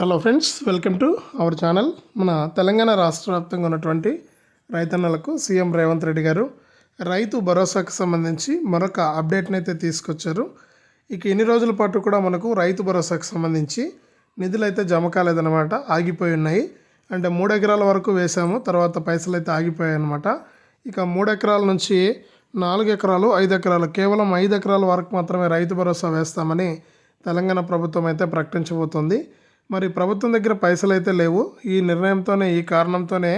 Hello friends welcome to our channel మన తెలంగాణ రాష్ట్ర వ్యాప్తంగా ఉన్నటువంటి రైతన్నలకు సీఎం రేవంత్ రెడ్డి గారు రైతు భరోసాకు సంబంధించి మరొక అప్డేట్ని అయితే తీసుకొచ్చారు. ఇక ఎన్ని రోజుల పాటు కూడా మనకు రైతు భరోసాకు సంబంధించి నిధులు అయితే జమ కాలేదన్నమాట ఆగిపోయి ఉన్నాయి. అంటే మూడు ఎకరాల వరకు వేసాము తర్వాత పైసలు అయితే ఆగిపోయాయి అనమాట ఇక మూడు ఎకరాల నుంచి నాలుగు ఎకరాలు ఐదు ఎకరాలు కేవలం ఐదు ఎకరాల వరకు మాత్రమే రైతు భరోసా వేస్తామని తెలంగాణ ప్రభుత్వం అయితే ప్రకటించబోతోంది. మరి ప్రభుత్వం దగ్గర పైసలు అయితే లేవు. ఈ నిర్ణయంతోనే ఈ కారణంతోనే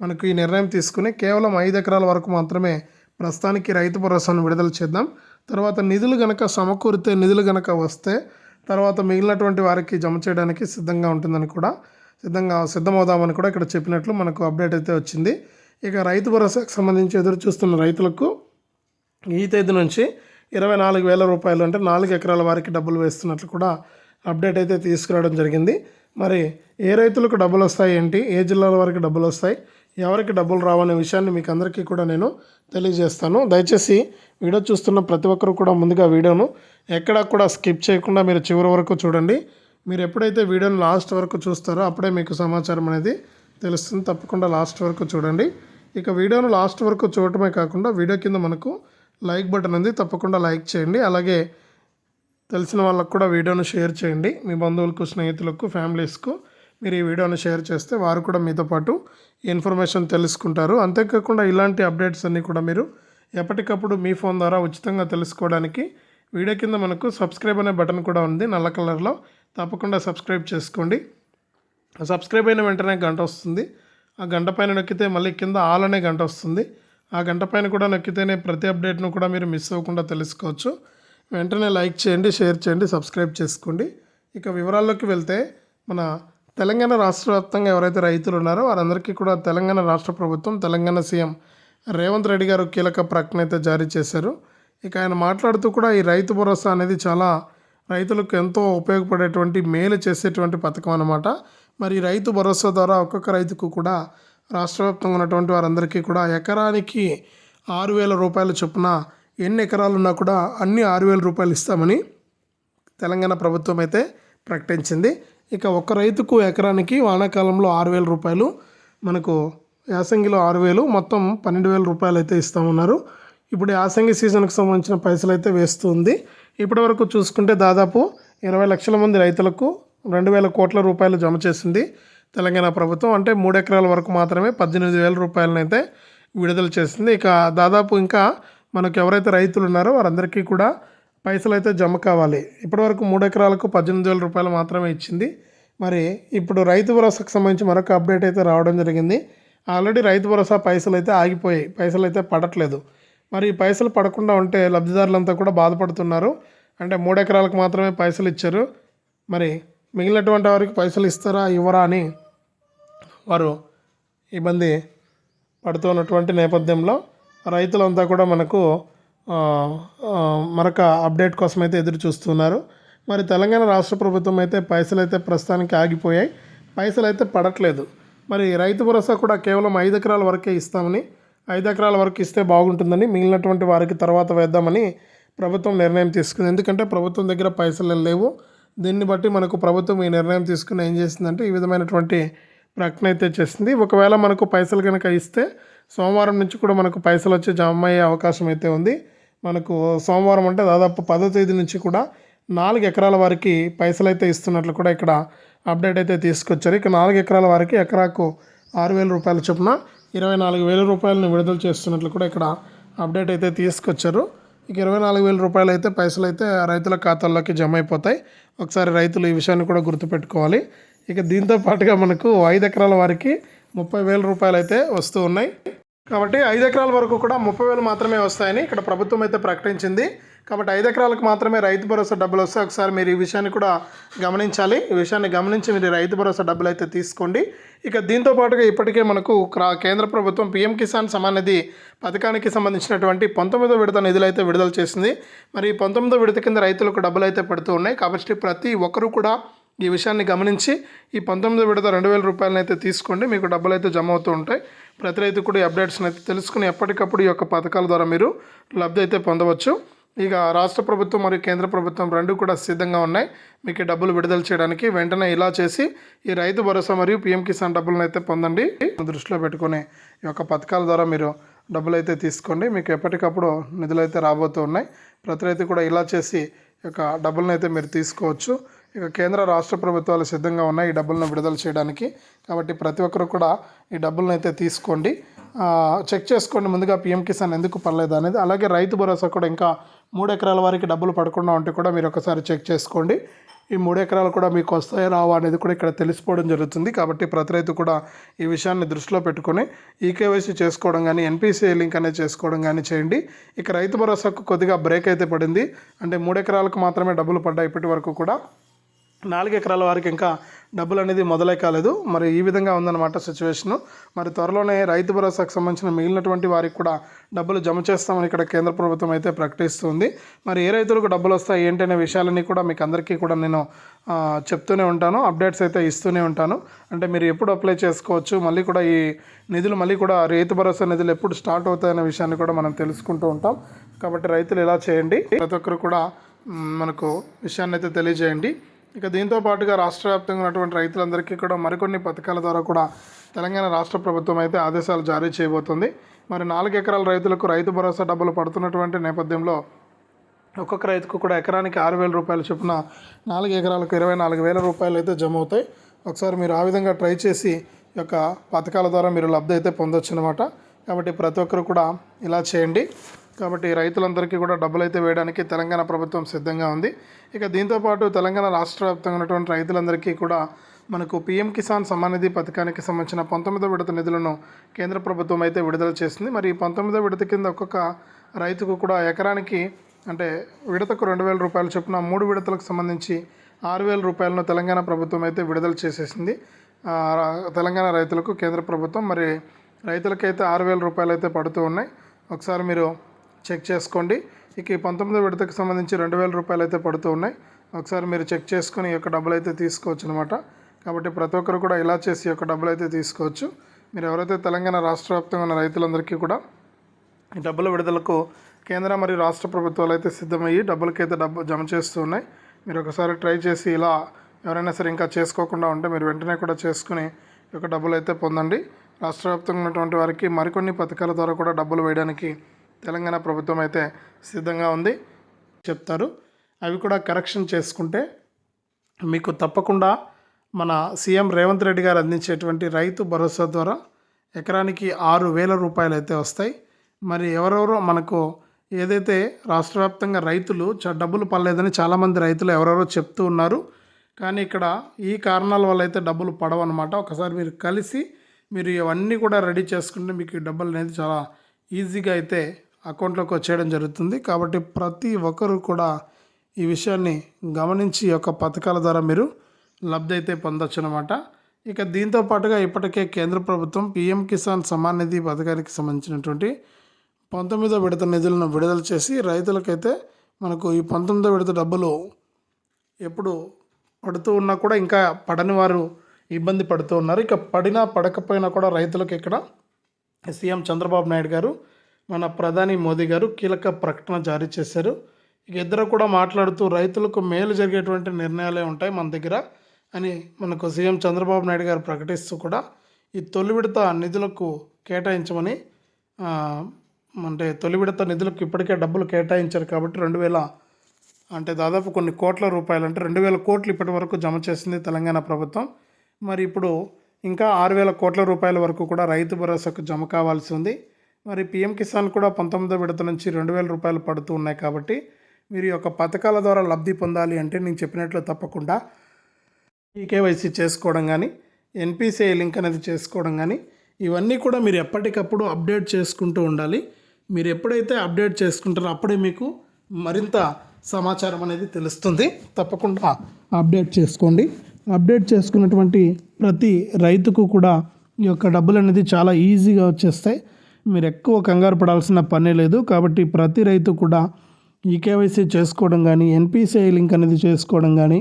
మనకు ఈ నిర్ణయం తీసుకుని కేవలం ఐదు ఎకరాల వరకు మాత్రమే ప్రస్తుతానికి రైతు భరోసాను విడుదల చేద్దాం. తర్వాత నిధులు గనక సమకూరితే నిధులు గనక వస్తే తర్వాత మిగిలినటువంటి వారికి జమ చేయడానికి సిద్ధంగా ఉంటుందని కూడా సిద్ధంగా సిద్ధమవుదామని కూడా ఇక్కడ చెప్పినట్లు మనకు అప్డేట్ అయితే వచ్చింది. ఇక రైతు భరోసాకు సంబంధించి ఎదురు చూస్తున్న రైతులకు ఈ తేదీ నుంచి ఇరవై నాలుగు వేల రూపాయలు అంటే నాలుగు ఎకరాల వారికి డబ్బులు వేస్తున్నట్లు కూడా అప్డేట్ అయితే తీసుకురావడం జరిగింది. మరి ఏ రైతులకు డబ్బులు వస్తాయి ఏంటి? ఏ జిల్లాల వరకు డబ్బులు వస్తాయి? ఎవరికి డబ్బులు రావనే విషయాన్ని మీకు అందరికీ కూడా నేను తెలియజేస్తాను. దయచేసి వీడియో చూస్తున్న ప్రతి ఒక్కరు కూడా ముందుగా వీడియోను ఎక్కడా కూడా స్కిప్ చేయకుండా మీరు చివరి వరకు చూడండి. మీరు ఎప్పుడైతే వీడియోని లాస్ట్ వరకు చూస్తారో అప్పుడే మీకు సమాచారం అనేది తెలుస్తుంది. తప్పకుండా లాస్ట్ వరకు చూడండి. ఇక వీడియోను లాస్ట్ వరకు చూడటమే కాకుండా వీడియో కింద మనకు లైక్ బటన్ ఉంది. తప్పకుండా లైక్ చేయండి. అలాగే తెలిసిన వాళ్ళకు కూడా వీడియోను షేర్ చేయండి. మీ బంధువులకు స్నేహితులకు ఫ్యామిలీస్కు మీరు ఈ వీడియోను షేర్ చేస్తే వారు కూడా మీతో పాటు ఇన్ఫర్మేషన్ తెలుసుకుంటారు. అంతేకాకుండా ఇలాంటి అప్డేట్స్ అన్నీ కూడా మీరు ఎప్పటికప్పుడు మీ ఫోన్ ద్వారా ఉచితంగా తెలుసుకోవడానికి వీడియో కింద మనకు సబ్స్క్రైబ్ అనే బటన్ కూడా ఉంది. నల్ల కలర్లో తప్పకుండా సబ్స్క్రైబ్ చేసుకోండి. సబ్స్క్రైబ్ అయిన వెంటనే గంట వస్తుంది. ఆ గంట పైన నొక్కితే మళ్ళీ కింద ఆల్ అనే గంట వస్తుంది. ఆ గంట పైన కూడా నొక్కితేనే ప్రతి అప్డేట్ను కూడా మీరు మిస్ అవ్వకుండా తెలుసుకోవచ్చు. వెంటనే లైక్ చేయండి షేర్ చేయండి సబ్స్క్రైబ్ చేసుకోండి. ఇక వివరాల్లోకి వెళ్తే మన తెలంగాణ రాష్ట్ర వ్యాప్తంగా ఎవరైతే రైతులు ఉన్నారో వారందరికీ కూడా తెలంగాణ రాష్ట్ర ప్రభుత్వం తెలంగాణ సీఎం రేవంత్ రెడ్డి గారు కీలక ప్రకటన అయితే జారీ చేశారు. ఇక ఆయన మాట్లాడుతూ కూడా ఈ రైతు భరోసా అనేది చాలా రైతులకు ఎంతో ఉపయోగపడేటువంటి మేలు చేసేటువంటి పథకం అన్నమాట. మరి రైతు భరోసా ద్వారా ఒక్కొక్క రైతుకు కూడా రాష్ట్ర వ్యాప్తంగా ఉన్నటువంటి వారందరికీ కూడా ఎకరానికి ఆరు వేల రూపాయల చొప్పున ఎన్ని ఎకరాలు ఉన్నా కూడా అన్ని ఆరు వేల రూపాయలు ఇస్తామని తెలంగాణ ప్రభుత్వం అయితే ప్రకటించింది. ఇక ఒక రైతుకు ఎకరానికి వానాకాలంలో ఆరు వేల రూపాయలు మనకు యాసంగిలో ఆరు వేలు మొత్తం పన్నెండు వేల రూపాయలు అయితే ఇస్తామన్నారు. ఇప్పుడు యాసంగి సీజన్కి సంబంధించిన పైసలు అయితే వేస్తుంది. ఇప్పటి వరకు చూసుకుంటే దాదాపు ఇరవై లక్షల మంది రైతులకు రెండు వేల కోట్ల రూపాయలు జమ చేసింది తెలంగాణ ప్రభుత్వం. అంటే మూడు ఎకరాల వరకు మాత్రమే పద్దెనిమిది వేల రూపాయలనైతే విడుదల చేసింది. ఇక దాదాపు ఇంకా మనకు ఎవరైతే రైతులు ఉన్నారో వారందరికీ కూడా పైసలు అయితే జమ కావాలి. ఇప్పటివరకు మూడు ఎకరాలకు పద్దెనిమిది వేల రూపాయలు మాత్రమే ఇచ్చింది. మరి ఇప్పుడు రైతు భరోసాకు సంబంధించి మరొక అప్డేట్ అయితే రావడం జరిగింది. ఆల్రెడీ రైతు భరోసా పైసలు అయితే ఆగిపోయాయి. పైసలు అయితే పడట్లేదు. మరి ఈ పైసలు పడకుండా ఉంటే లబ్ధిదారులంతా కూడా బాధపడుతున్నారు. అంటే మూడు ఎకరాలకు మాత్రమే పైసలు ఇచ్చారు. మరి మిగిలినటువంటి వారికి పైసలు ఇస్తారా ఇవ్వరా అని వారు ఇబ్బంది పడుతున్నటువంటి నేపథ్యంలో రైతులంతా కూడా మనకు మరొక అప్డేట్ కోసం అయితే ఎదురు చూస్తున్నారు. మరి తెలంగాణ రాష్ట్ర ప్రభుత్వం అయితే పైసలు అయితే ప్రస్తుతానికి ఆగిపోయాయి. పైసలు అయితే పడట్లేదు. మరి రైతు భరోసా కూడా కేవలం ఐదు ఎకరాల వరకే ఇస్తామని ఐదు ఎకరాల వరకు ఇస్తే బాగుంటుందని మిగిలినటువంటి వారికి తర్వాత వేద్దామని ప్రభుత్వం నిర్ణయం తీసుకుంది. ఎందుకంటే ప్రభుత్వం దగ్గర పైసలు లేవు. దీన్ని బట్టి మనకు ప్రభుత్వం ఈ నిర్ణయం తీసుకుని ఏం చేసిందంటే ఈ విధమైనటువంటి ప్రకటన అయితే చేసింది. ఒకవేళ మనకు పైసలు కనుక ఇస్తే సోమవారం నుంచి కూడా మనకు పైసలు వచ్చి జమ అయ్యే అవకాశం అయితే ఉంది. మనకు సోమవారం అంటే దాదాపు పదో తేదీ నుంచి కూడా నాలుగు ఎకరాల వారికి పైసలు అయితే ఇస్తున్నట్లు కూడా ఇక్కడ అప్డేట్ అయితే తీసుకొచ్చారు. ఇక నాలుగు ఎకరాల వారికి ఎకరాకు ఆరు వేల రూపాయల చొప్పున ఇరవై నాలుగు వేల రూపాయలను విడుదల చేస్తున్నట్లు కూడా ఇక్కడ అప్డేట్ అయితే తీసుకొచ్చారు. ఇక ఇరవై నాలుగు వేల రూపాయలు అయితే పైసలు అయితే రైతుల ఖాతాల్లోకి జమ అయిపోతాయి ఒకసారి రైతులు ఈ విషయాన్ని కూడా గుర్తుపెట్టుకోవాలి. ఇక దీంతో పాటుగా మనకు ఐదు ఎకరాల వారికి ముప్పై వేల రూపాయలు అయితే వస్తూ ఉన్నాయి. కాబట్టి ఐదు ఎకరాల వరకు కూడా ముప్పై వేలు మాత్రమే వస్తాయని ఇక్కడ ప్రభుత్వం అయితే ప్రకటించింది. కాబట్టి ఐదు ఎకరాలకు మాత్రమే రైతు భరోసా డబ్బులు వస్తాయి. ఒకసారి మీరు ఈ విషయాన్ని కూడా గమనించాలి. ఈ విషయాన్ని గమనించి మీరు రైతు భరోసా డబ్బులు అయితే తీసుకోండి. ఇక దీంతో పాటుగా ఇప్పటికే మనకు క్రా- కేంద్ర ప్రభుత్వం పీఎం కిసాన్ సమానిధి పథకానికి సంబంధించినటువంటి పంతొమ్మిదో విడత నిధులు అయితే విడుదల చేసింది. మరి ఈ పంతొమ్మిదో విడత కింద రైతులకు డబ్బులు అయితే పడుతూ ఉన్నాయి. కాబట్టి ప్రతి ఒక్కరూ కూడా ఈ విషయాన్ని గమనించి ఈ పంతొమ్మిది విడత రెండు వేల రూపాయలను అయితే తీసుకోండి. మీకు డబ్బులు అయితే జమ అవుతూ ఉంటాయి. ప్రతి రైతు కూడా ఈ అప్డేట్స్ని అయితే తెలుసుకుని ఎప్పటికప్పుడు ఈ యొక్క పథకాల ద్వారా మీరు లబ్ధి అయితే పొందవచ్చు. ఇక రాష్ట్ర ప్రభుత్వం మరియు కేంద్ర ప్రభుత్వం రెండు కూడా సిద్ధంగా ఉన్నాయి. మీకు డబ్బులు విడుదల చేయడానికి వెంటనే ఇలా చేసి ఈ రైతు భరోసా మరియు పిఎం కిసాన్ డబ్బులను అయితే పొందండి. దృష్టిలో పెట్టుకుని ఈ యొక్క పథకాల ద్వారా మీరు డబ్బులు అయితే తీసుకోండి. మీకు ఎప్పటికప్పుడు నిధులు అయితే రాబోతూ ఉన్నాయి. ప్రతి రైతు కూడా ఇలా చేసి ఈ యొక్క డబ్బులను అయితే మీరు తీసుకోవచ్చు. ఇక కేంద్ర రాష్ట్ర ప్రభుత్వాలు సిద్ధంగా ఉన్నాయి ఈ డబ్బులను విడుదల చేయడానికి. కాబట్టి ప్రతి ఒక్కరు కూడా ఈ డబ్బులను అయితే తీసుకోండి. చెక్ చేసుకోండి ముందుగా పిఎం కిసాన్ ఎందుకు పర్లేదు అనేది. అలాగే రైతు భరోసా కూడా ఇంకా మూడు ఎకరాల వారికి డబ్బులు పడకుండా ఉంటే కూడా మీరు ఒకసారి చెక్ చేసుకోండి. ఈ మూడు ఎకరాలు కూడా మీకు వస్తాయా రావా అనేది కూడా ఇక్కడ తెలిసిపోవడం జరుగుతుంది. కాబట్టి ప్రతి రైతు కూడా ఈ విషయాన్ని దృష్టిలో పెట్టుకొని ఈకేవైసీ చేసుకోవడం కానీ ఎన్పిసిఐ లింక్ అనేది చేసుకోవడం కానీ చేయండి. ఇక రైతు భరోసాకు కొద్దిగా బ్రేక్ అయితే పడింది. అంటే మూడు ఎకరాలకు మాత్రమే డబ్బులు పడ్డాయి ఇప్పటి వరకు కూడా. నాలుగు ఎకరాల వారికి ఇంకా డబ్బులు అనేది మొదలై కాలేదు. మరి ఈ విధంగా ఉందన్నమాట సిచ్యువేషను మరి త్వరలోనే రైతు భరోసాకు సంబంధించిన మిగిలినటువంటి వారికి కూడా డబ్బులు జమ చేస్తామని ఇక్కడ కేంద్ర ప్రభుత్వం అయితే ప్రకటిస్తుంది. మరి ఏ రైతులకు డబ్బులు వస్తాయి ఏంటి అనే విషయాలన్నీ కూడా మీకు అందరికీ కూడా నేను చెప్తూనే ఉంటాను. అప్డేట్స్ అయితే ఇస్తూనే ఉంటాను. అంటే మీరు ఎప్పుడు అప్లై చేసుకోవచ్చు మళ్ళీ కూడా ఈ నిధులు మళ్ళీ కూడా రైతు భరోసా నిధులు ఎప్పుడు స్టార్ట్ అవుతాయనే విషయాన్ని కూడా మనం తెలుసుకుంటూ ఉంటాం. కాబట్టి రైతులు ఇలా చేయండి. ప్రతి ఒక్కరు కూడా మనకు విషయాన్ని అయితే తెలియజేయండి. ఇక దీంతో పాటుగా రాష్ట్ర వ్యాప్తంగా ఉన్నటువంటి రైతులందరికీ కూడా మరికొన్ని పథకాల ద్వారా కూడా తెలంగాణ రాష్ట్ర ప్రభుత్వం అయితే ఆదేశాలు జారీ చేయబోతుంది. మరి నాలుగు ఎకరాల రైతులకు రైతు భరోసా డబ్బులు పడుతున్నటువంటి నేపథ్యంలో ఒక్కొక్క రైతుకు కూడా ఎకరానికి ఆరు వేల రూపాయల చొప్పున నాలుగు ఎకరాలకు ఇరవై నాలుగు వేల రూపాయలు అయితే జమ అవుతాయి. ఒకసారి మీరు ఆ విధంగా ట్రై చేసి ఈ యొక్క పథకాల ద్వారా మీరు లబ్ధి అయితే పొందొచ్చు అనమాట కాబట్టి ప్రతి ఒక్కరు కూడా ఇలా చేయండి. కాబట్టి రైతులందరికీ కూడా డబ్బులు అయితే వేయడానికి తెలంగాణ ప్రభుత్వం సిద్ధంగా ఉంది. ఇక దీంతోపాటు తెలంగాణ రాష్ట్ర వ్యాప్తంగా ఉన్నటువంటి రైతులందరికీ కూడా మనకు పీఎం కిసాన్ సమానిధి పథకానికి సంబంధించిన పంతొమ్మిదో విడత నిధులను కేంద్ర ప్రభుత్వం అయితే విడుదల చేసింది. మరి ఈ పంతొమ్మిదో విడత కింద ఒక్కొక్క రైతుకు కూడా ఎకరానికి అంటే విడతకు రెండు వేల రూపాయల చొప్పున మూడు విడతలకు సంబంధించి ఆరు వేల రూపాయలను తెలంగాణ ప్రభుత్వం అయితే విడుదల చేసేసింది. తెలంగాణ రైతులకు కేంద్ర ప్రభుత్వం మరి రైతులకైతే ఆరు వేల రూపాయలు అయితే పడుతూ ఉన్నాయి. ఒకసారి మీరు చెక్ చేసుకోండి. ఇక ఈ పంతొమ్మిదో విడతకు సంబంధించి రెండు వేల రూపాయలు అయితే పడుతూ ఉన్నాయి. ఒకసారి మీరు చెక్ చేసుకొని ఈ యొక్క డబ్బులు అయితే తీసుకోవచ్చు అనమాట కాబట్టి ప్రతి ఒక్కరు కూడా ఇలా చేసి ఈ యొక్క డబ్బులు అయితే తీసుకోవచ్చు. మీరు ఎవరైతే తెలంగాణ రాష్ట్ర వ్యాప్తంగా ఉన్న రైతులందరికీ కూడా ఈ డబ్బుల విడుదలకు కేంద్ర మరియు రాష్ట్ర ప్రభుత్వాలు అయితే సిద్ధమయ్యి డబ్బులకైతే డబ్బు జమ చేస్తూ ఉన్నాయి. మీరు ఒకసారి ట్రై చేసి ఇలా ఎవరైనా సరే ఇంకా చేసుకోకుండా ఉంటే మీరు వెంటనే కూడా చేసుకుని ఈ యొక్క డబ్బులు అయితే పొందండి. రాష్ట్ర వ్యాప్తంగా ఉన్నటువంటి వారికి మరికొన్ని పథకాల ద్వారా కూడా డబ్బులు వేయడానికి తెలంగాణ ప్రభుత్వం అయితే సిద్ధంగా ఉంది చెప్తారు. అవి కూడా కరెక్షన్ చేసుకుంటే మీకు తప్పకుండా మన సీఎం రేవంత్ రెడ్డి గారు అందించేటువంటి రైతు భరోసా ద్వారా ఎకరానికి ఆరు వేల రూపాయలు అయితే వస్తాయి. మరి ఎవరెవరో మనకు ఏదైతే రాష్ట్ర వ్యాప్తంగా రైతులు చ- డబ్బులు పడలేదని చాలామంది రైతులు ఎవరెవరో చెప్తూ ఉన్నారు. కానీ ఇక్కడ ఈ కారణాల వల్ల అయితే డబ్బులు పడవన్నమాట. ఒకసారి మీరు కలిసి మీరు ఇవన్నీ కూడా రెడీ చేసుకుంటే మీకు ఈ డబ్బులు అనేది చాలా ఈజీగా అయితే అకౌంట్లోకి వచ్చేయడం జరుగుతుంది. కాబట్టి ప్రతి ఒక్కరు కూడా ఈ విషయాన్ని గమనించి ఈ యొక్క పథకాల ద్వారా మీరు లబ్ధి అయితే పొందొచ్చు అనమాట ఇక దీంతో పాటుగా ఇప్పటికే కేంద్ర ప్రభుత్వం పిఎం కిసాన్ సమాన్ నిధి పథకానికి సంబంధించినటువంటి పంతొమ్మిదో విడత నిధులను విడుదల చేసి రైతులకైతే మనకు ఈ పంతొమ్మిదో విడత డబ్బులు ఎప్పుడు పడుతూ ఉన్నా కూడా ఇంకా పడని వారు ఇబ్బంది పడుతూ ఉన్నారు. ఇక పడినా పడకపోయినా కూడా రైతులకు ఇక్కడ సీఎం చంద్రబాబు నాయుడు గారు మన ప్రధాని మోదీ గారు కీలక ప్రకటన జారీ చేశారు. ఇక ఇద్దరు కూడా మాట్లాడుతూ రైతులకు మేలు జరిగేటువంటి నిర్ణయాలే ఉంటాయి మన దగ్గర అని మనకు సీఎం చంద్రబాబు నాయుడు గారు ప్రకటిస్తూ కూడా ఈ తొలి విడత నిధులకు కేటాయించమని అంటే తొలి విడత నిధులకు ఇప్పటికే డబ్బులు కేటాయించారు కాబట్టి రెండు వేల అంటే దాదాపు కొన్ని కోట్ల రూపాయలు అంటే రెండు వేల కోట్లు ఇప్పటి వరకు జమ చేసింది తెలంగాణ ప్రభుత్వం. మరి ఇప్పుడు ఇంకా ఆరు వేల కోట్ల రూపాయల వరకు కూడా రైతు భరోసాకు జమ కావాల్సి ఉంది. మరి పిఎం కిసాన్ కూడా పంతొమ్మిదో విడత నుంచి రెండు వేల రూపాయలు పడుతూ ఉన్నాయి కాబట్టి మీరు ఈ యొక్క పథకాల ద్వారా లబ్ధి పొందాలి అంటే నేను చెప్పినట్లు తప్పకుండా ఈకేవైసీ చేసుకోవడం కానీ ఎన్పిసిఐ లింక్ అనేది చేసుకోవడం కానీ ఇవన్నీ కూడా మీరు ఎప్పటికప్పుడు అప్డేట్ చేసుకుంటూ ఉండాలి. మీరు ఎప్పుడైతే అప్డేట్ చేసుకుంటారో అప్పుడే మీకు మరింత సమాచారం అనేది తెలుస్తుంది. తప్పకుండా అప్డేట్ చేసుకోండి. అప్డేట్ చేసుకున్నటువంటి ప్రతి రైతుకు కూడా ఈ యొక్క డబ్బులు అనేది చాలా ఈజీగా వచ్చేస్తాయి. మీరు ఎక్కువ కంగారు పడాల్సిన పనే లేదు. కాబట్టి ప్రతి రైతు కూడా ఈ కేవైసీ చేసుకోవడం కానీ ఎన్పిసిఐ లింక్ అనేది చేసుకోవడం కానీ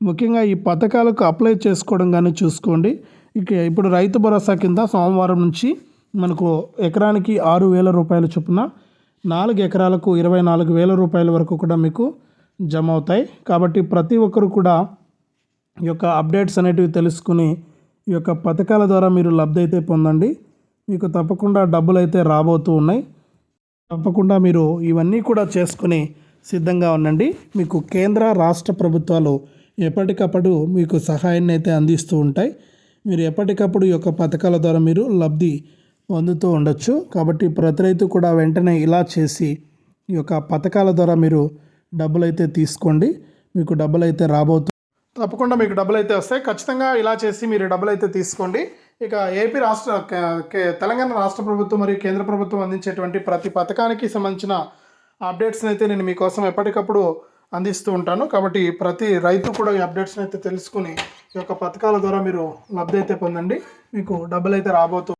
ముఖ్యంగా ఈ పథకాలకు అప్లై చేసుకోవడం కానీ చూసుకోండి. ఇక ఇప్పుడు రైతు భరోసా కింద సోమవారం నుంచి మనకు ఎకరానికి ఆరు వేల రూపాయల చొప్పున నాలుగు ఎకరాలకు ఇరవై నాలుగు వేల రూపాయల వరకు కూడా మీకు జమ అవుతాయి కాబట్టి ప్రతి ఒక్కరు కూడా ఈ యొక్క అప్డేట్స్ అనేటివి తెలుసుకుని ఈ యొక్క పథకాల ద్వారా మీరు లబ్ధి అయితే పొందండి. మీకు తప్పకుండా డబ్బులు అయితే రాబోతూ ఉన్నాయి. తప్పకుండా మీరు ఇవన్నీ కూడా చేసుకుని సిద్ధంగా ఉండండి. మీకు కేంద్ర రాష్ట్ర ప్రభుత్వాలు ఎప్పటికప్పుడు మీకు సహాయాన్ని అయితే అందిస్తూ ఉంటాయి. మీరు ఎప్పటికప్పుడు ఈ యొక్క పథకాల ద్వారా మీరు లబ్ధి పొందుతూ ఉండొచ్చు. కాబట్టి ప్రతి రైతు కూడా వెంటనే ఇలా చేసి ఈ యొక్క పథకాల ద్వారా మీరు డబ్బులు అయితే తీసుకోండి. మీకు డబ్బులు అయితే రాబోతు తప్పకుండా మీకు డబ్బులు అయితే వస్తాయి. ఖచ్చితంగా ఇలా చేసి మీరు డబ్బులు అయితే తీసుకోండి. ఇక ఏపీ రాష్ట్ర తెలంగాణ రాష్ట్ర ప్రభుత్వం మరియు కేంద్ర ప్రభుత్వం అందించేటువంటి ప్రతి పథకానికి సంబంధించిన అప్డేట్స్ని అయితే నేను మీకోసం ఎప్పటికప్పుడు అందిస్తూ ఉంటాను. కాబట్టి ప్రతి రైతు కూడా ఈ అప్డేట్స్ని అయితే తెలుసుకుని ఈ యొక్క పథకాల ద్వారా మీరు లబ్ధి అయితే పొందండి. మీకు డబ్బులు అయితే రాబోతూ